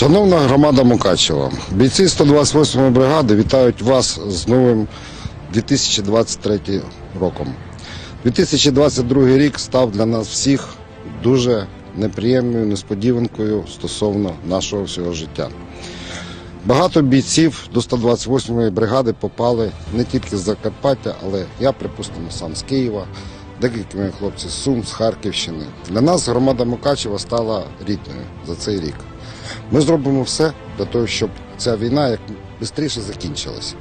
Шановна громада Мукачева, бійці 128-ї бригади вітають вас з новим 2023 роком. 2022 рік став для нас всіх дуже неприємною несподіванкою стосовно нашого всього життя. Багато бійців до 128-ї бригади попали не тільки з Закарпаття, але я, припустимо, сам з Києва, декілька мої хлопці з Сум, з Харківщини. Для нас громада Мукачева стала рідною за цей рік. Ми зробимо все для того, щоб ця війна як швидше закінчилась.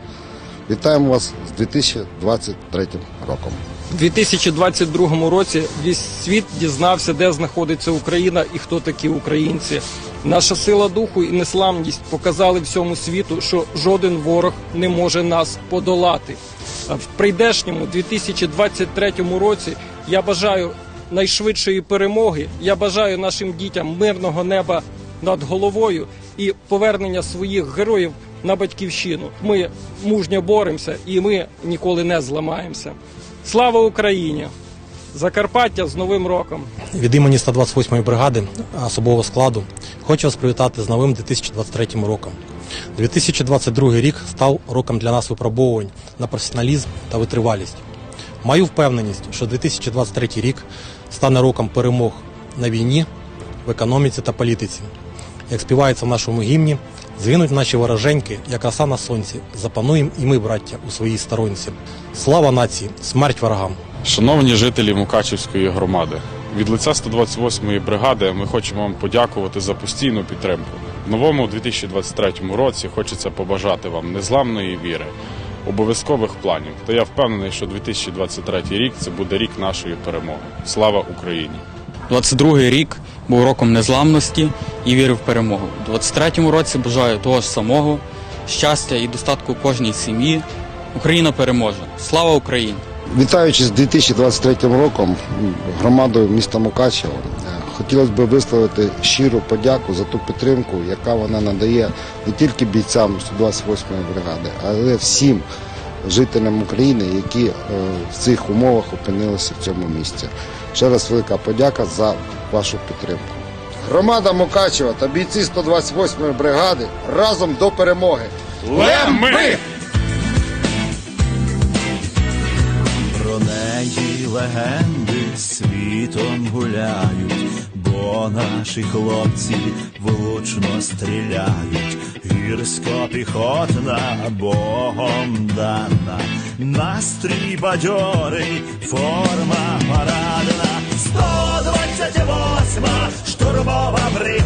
Вітаємо вас з 2023 роком. У 2022 році весь світ дізнався, де знаходиться Україна і хто такі українці. Наша сила духу і несламність показали всьому світу, що жоден ворог не може нас подолати. В прийдешньому 2023 році я бажаю найшвидшої перемоги. Я бажаю нашим дітям мирного неба над головою і повернення своїх героїв на батьківщину. Ми мужньо боремося і ми ніколи не зламаємося. Слава Україні! Закарпаття з Новим роком! Від імені 128-ї бригади особового складу хочу вас привітати з новим 2023 роком. 2022 рік став роком для нас випробовувань на професіоналізм та витривалість. Маю впевненість, що 2023 рік стане роком перемог на війні, в економіці та політиці. Як співається в нашому гімні, згинуть наші вороженьки, як роса на сонці, запануємо і ми, браття, у своїй сторонці. Слава нації, смерть ворогам! Шановні жителі Мукачівської громади, від лиця 128-ї бригади ми хочемо вам подякувати за постійну підтримку. В новому 2023 році хочеться побажати вам незламної віри, обов'язкових планів. Та я впевнений, що 2023 рік це буде рік нашої перемоги. Слава Україні! 22-й рік був роком незламності і віри в перемогу. У 23-му році бажаю того ж самого щастя і достатку кожній сім'ї. Україна переможе. Слава Україні! Вітаючи з 2023 роком громадою міста Мукачево, е, хотілося б висловити щиру подяку за ту підтримку, яка вона надає не тільки бійцям 128-ї бригади, але всім жителям України, які е, в цих умовах опинилися в цьому місці. Ще раз велика подяка за вашу підтримку. Громада Мукачева та бійці 128-ї бригади разом до перемоги. Леми! Про неї легенди світом гуляють, бо наші хлопці влучно стріляють. Гірсько-піхотна Богом дана, настрій бадьорий, форма парадна. 128 штурмова бригада